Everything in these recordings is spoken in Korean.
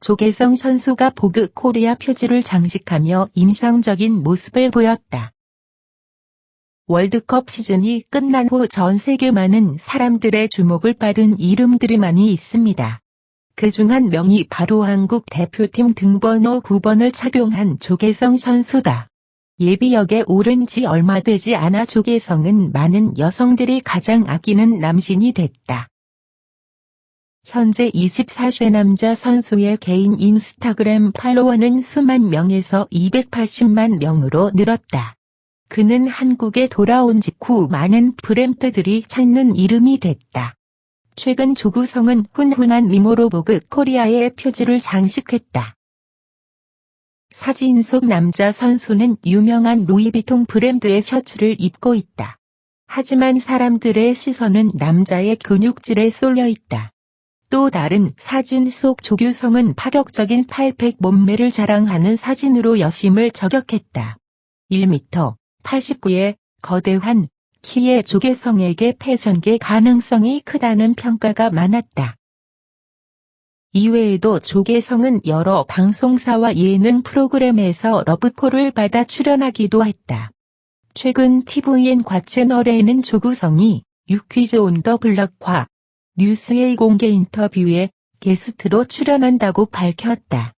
조계성 선수가 보그 코리아 표지를 장식하며 인상적인 모습을 보였다. 월드컵 시즌이 끝난 후 전 세계 많은 사람들의 주목을 받은 이름들이 많이 있습니다. 그 중 한 명이 바로 한국 대표팀 등번호 9번을 착용한 조계성 선수다. 예비역에 오른 지 얼마 되지 않아 조계성은 많은 여성들이 가장 아끼는 남신이 됐다. 현재 24세 남자 선수의 개인 인스타그램 팔로워는 수만 명에서 280만 명으로 늘었다. 그는 한국에 돌아온 직후 많은 브랜드들이 찾는 이름이 됐다. 최근 조구성은 훈훈한 미모로 보그 코리아의 표지를 장식했다. 사진 속 남자 선수는 유명한 루이비통 브랜드의 셔츠를 입고 있다. 하지만 사람들의 시선은 남자의 근육질에 쏠려 있다. 또 다른 사진 속 조규성은 파격적인 800 몸매를 자랑하는 사진으로 여심을 저격했다. 1m 89의 거대한 키의 조계성에게 패전계 가능성이 크다는 평가가 많았다. 이외에도 조계성은 여러 방송사와 예능 프로그램에서 러브콜을 받아 출연하기도 했다. 최근 TVN 과 채널에는 조구성이 유퀴즈 온 더 블럭화 뉴스의 공개 인터뷰에 게스트로 출연한다고 밝혔다.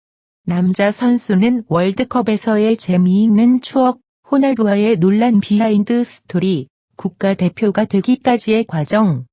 남자 선수는 월드컵에서의 재미있는 추억, 호날두와의 논란 비하인드 스토리, 국가대표가 되기까지의 과정,